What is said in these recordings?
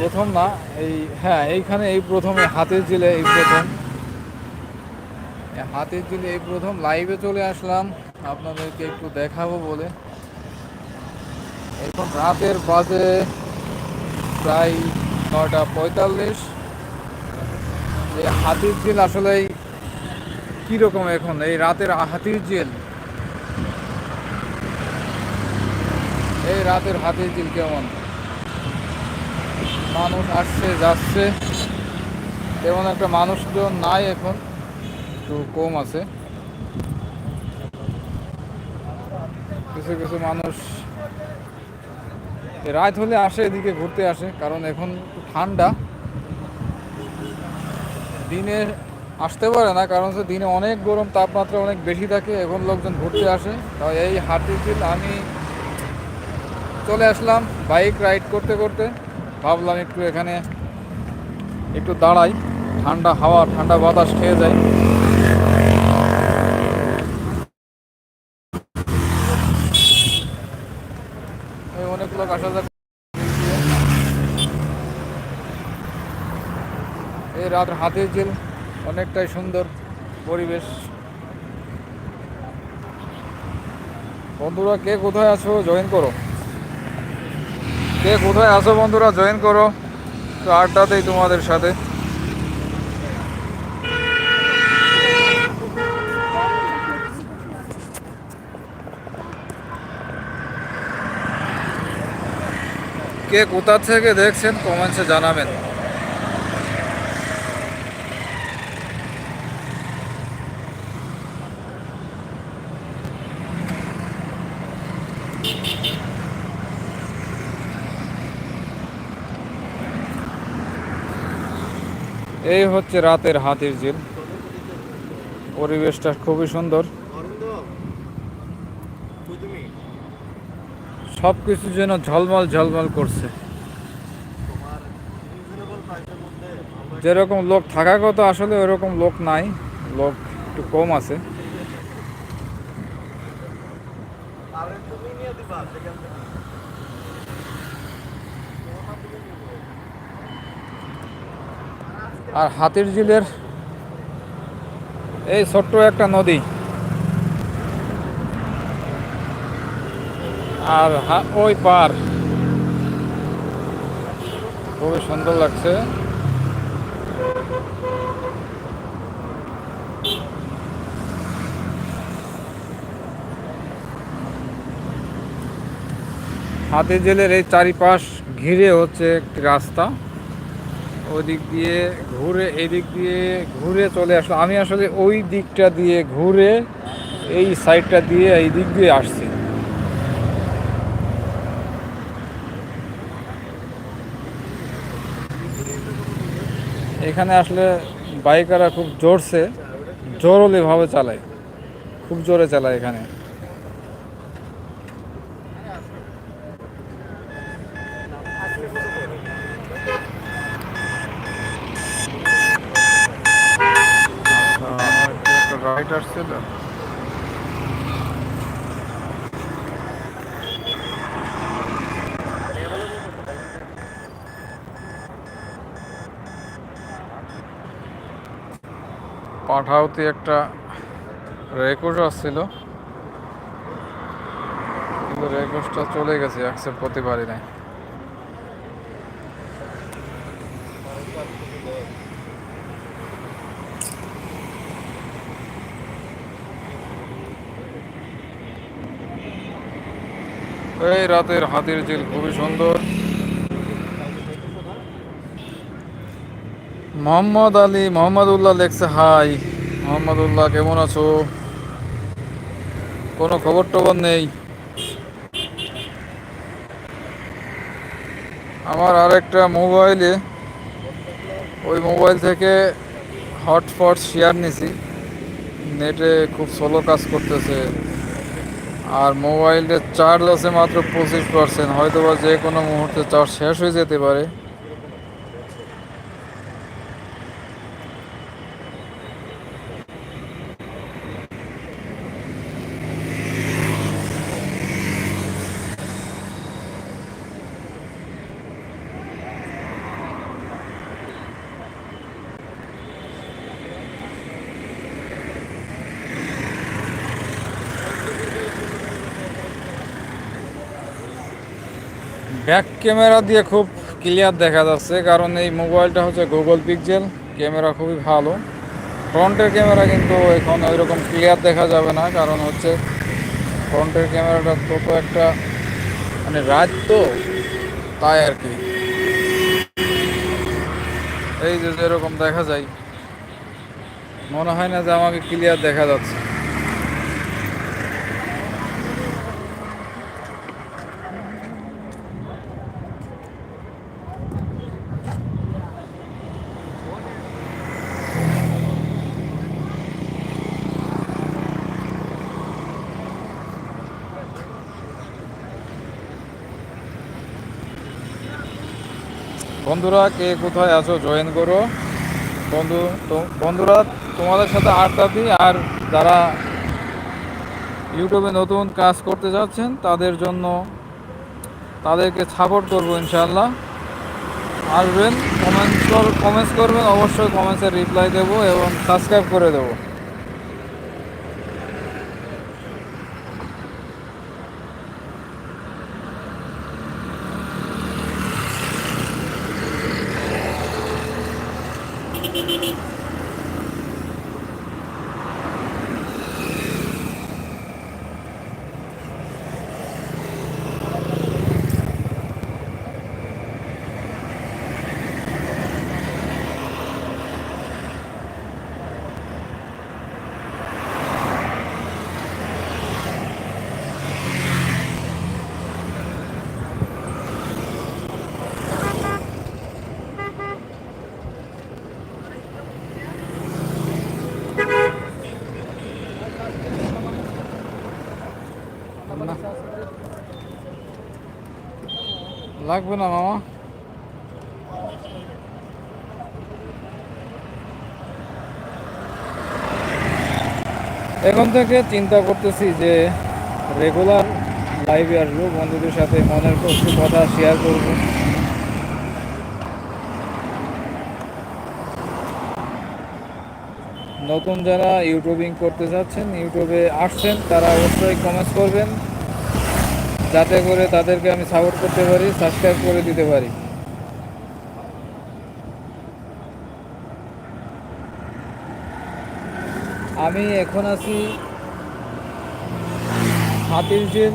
প্রথম না, এই হ্যাঁ এইখানে এই প্রথম হাতের জিলে এই প্রথম। হাতের জিলে এই প্রথম। লাইভে চলে আসলাম। আপনাদেরকে একটু দেখাবো বলে। এখন রাতের বাজে প্রায় নয়টা পঁয়তাল্লিশ। এই হাতির ঝিল আসলে কীরকম এখন? এই রাতের হাতির ঝিল। এই রাতের হাতির ঝিল কেমন? মানুষ আসছে, যাচ্ছে। তেমন একটা মানুষজন নাই এখন, একটু কম আছে। কিছু কিছু মানুষ রাত হলে আসে, এদিকে ঘুরতে আসে, কারণ এখন ঠান্ডা। দিনে আসতে পারে না, কারণ হচ্ছে দিনে অনেক গরম, তাপমাত্রা অনেক বেশি থাকে, এখন লোকজন ঘুরতে আসে। তাই এই হাতির আমি চলে আসলাম, বাইক রাইড করতে করতে। ভাবলাম একটু এখানে একটু দাঁড়াই। ঠান্ডা হাওয়া, ঠান্ডা বাতাস খেয়ে যায় অনেক আসা যাক এই রাত হাতের ঝিল অনেকটাই সুন্দর পরিবেশ। বন্ধুরা, কে কোথায় আছো? জয়েন করো। কে কোথায় আসো বন্ধুরা? জয়েন করো। তো আড্ডা দেই তোমাদের সাথে। কে কোথা থেকে দেখছেন কমেন্টসে জানাবেন। এই হচ্ছে রাতের হাতির ঝিল। পরিবেশটা খুবই সুন্দর। সব কিছু যেন ঝলমল ঝলমল করছে। যেরকম লোক থাকার কথা আসলে ওরকম লোক নাই, লোক একটু কম আছে। আর হাতির ঝিলের এই ছোট্ট একটা নদী। আর ওই পার। খুবই সুন্দর লাগছে। হাতির জেলের এই চারিপাশ ঘিরে হচ্ছে একটি রাস্তা। ওই দিক দিয়ে ঘুরে এই দিক দিয়ে ঘুরে চলে আসলো। আমি আসলে ওই দিকটা দিয়ে ঘুরে এই সাইডটা দিয়ে এই দিক দিয়ে আসছি। এখানে আসলে বাইকাররা খুব জোরছে জোরলি ভাবে চালায়। খুব জোরে চালায় এখানে। রাইড আসছিল পাঠাওতে একটা রেকর্ড আসছিল। কিন্তু রেকর্ডটা চলে গেছে অ্যাকসেপ্ট করতে পারি নাই। এই রাতের হাতির ঝিল খুবই সুন্দর। মোহাম্মদ আলী, মোহাম্মদুল্লাহ লেখছে, হাই, মোহাম্মদুল্লাহ, কেমন আছো? কোনো খবর টবর নেই। আমার আরেকটা মোবাইলে, ওই মোবাইল থেকে হটস্পট শেয়ার নিছি। নেটে খুব স্লো কাজ করতেছে। আর মোবাইলের চার্জ আছে মাত্র পঁচিশ পার্সেন্ট হয়তো বা যে কোনো মুহূর্তে চার্জ শেষ হয়ে যেতে পারে। ব্যাক ক্যামেরা দিয়ে খুব ক্লিয়ার দেখা যাচ্ছে, কারণ এই মোবাইলটা হচ্ছে গুগল পিক্সেল ক্যামেরা খুবই ভালো। ফ্রন্টের ক্যামেরা কিন্তু এখন ওই রকম ক্লিয়ার দেখা যাবে না, কারণ হচ্ছে ফ্রন্টের ক্যামেরাটা তত একটা মানে রাত তো তাই আর কি। এই যে যেরকম দেখা যায়, মনে হয় না যে আমাকে ক্লিয়ার দেখা যাচ্ছে। বন্ধুরা, কে কোথায় আছো? জয়েন করো। বন্ধু বন্ধুরা, তোমাদের সাথে আড্ডা দিই, আর যারা ইউটিউবে নতুন কাজ করতে যাচ্ছেন, তাদের জন্য তাদেরকে সাপোর্ট করব ইনশাল্লাহ আসবেন কমেন্টস কমেন্টস করবেন, অবশ্যই কমেন্টসের রিপ্লাই দেবো এবং সাবস্ক্রাইব করে দেবো। Hee hee hee. না। লাগবে না মামা। এখন থেকে চিন্তা করতেছি যে রেগুলার লাইভে আসব, বন্ধুদের সাথে মনের কিছু কথা শেয়ার করব। নতুন যারা ইউটিউবিং করতে যাচ্ছেন ইউটিউবে আসছেন, তারা অবশ্যই কমেন্টস করবেন। যাতে করে তাদেরকে আমি সাপোর্ট করতে পারি সাবস্ক্রাইব করে দিতে পারি। আমি এখন আছি হাতির ঝিল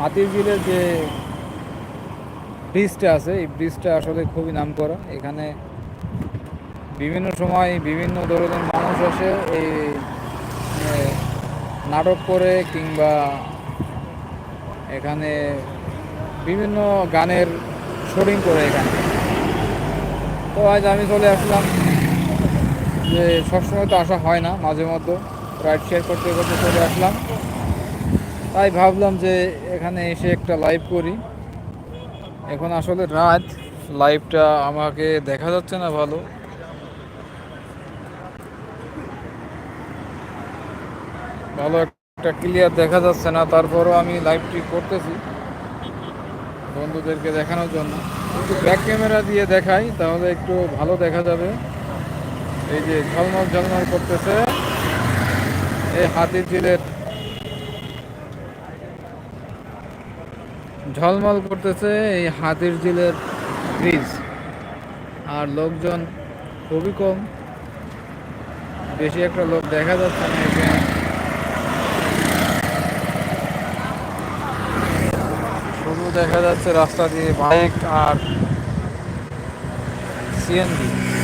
হাতির ঝিলের যে ব্রিজটা আছে, এই ব্রিজটা আসলে খুবই নাম করা এখানে বিভিন্ন সময় বিভিন্ন ধরনের মানুষ আসে, এই নাটক করে কিংবা এখানে বিভিন্ন গানের শুটিং করে এখানে। তো আজ আমি চলে আসলাম যে সবসময় তো আসা হয় না, মাঝে মধ্যে রাইড শেয়ার করতে করতে চলে আসলাম। তাই ভাবলাম যে এখানে এসে একটা লাইভ করি। এখন আসলে রাত লাইভটা আমাকে দেখা যাচ্ছে না ভালো। ভালো একটা ক্লিয়ার দেখা যাচ্ছে না, তারপরও আমি লাইভটি করতেছি বন্ধুদেরকে দেখানোর জন্য। একটু ব্যাক ক্যামেরা দিয়ে দেখাই, তাহলে একটু ভালো দেখা যাবে। এই যে ঝলমল ঝলমল করতেছে। এই হাতির ঝিলের ঝলমল করতেছে এই হাতির ঝিলের ব্রিজ আর লোকজন খুবই কম। বেশি একটা লোক দেখা যাচ্ছে না এখানে শুধু দেখা যাচ্ছে রাস্তা দিয়ে বাইক আর সিএনজি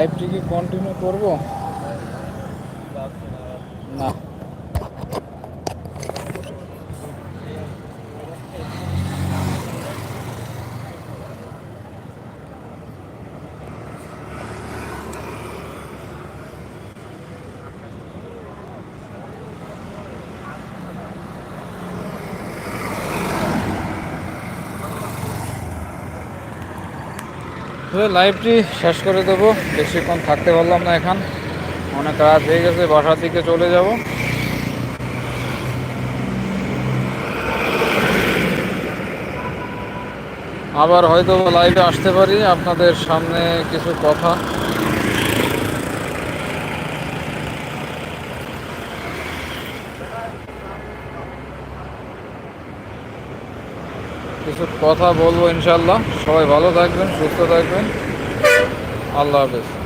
এই লাইভটি কি কন্টিনিউ করব না লাইভটি শেষ করে দেবো। বেশিক্ষণ থাকতে পারলাম না এখান। অনেক রাত হয়ে গেছে, বাসার দিকে চলে যাব। আবার হয়তো লাইভে আসতে পারি। আপনাদের সামনে কিছু কথা। কিছু কথা বলব ইনশাল্লাহ সবাই ভালো থাকবেন সুস্থ থাকবেন। আল্লাহ হাফেজ।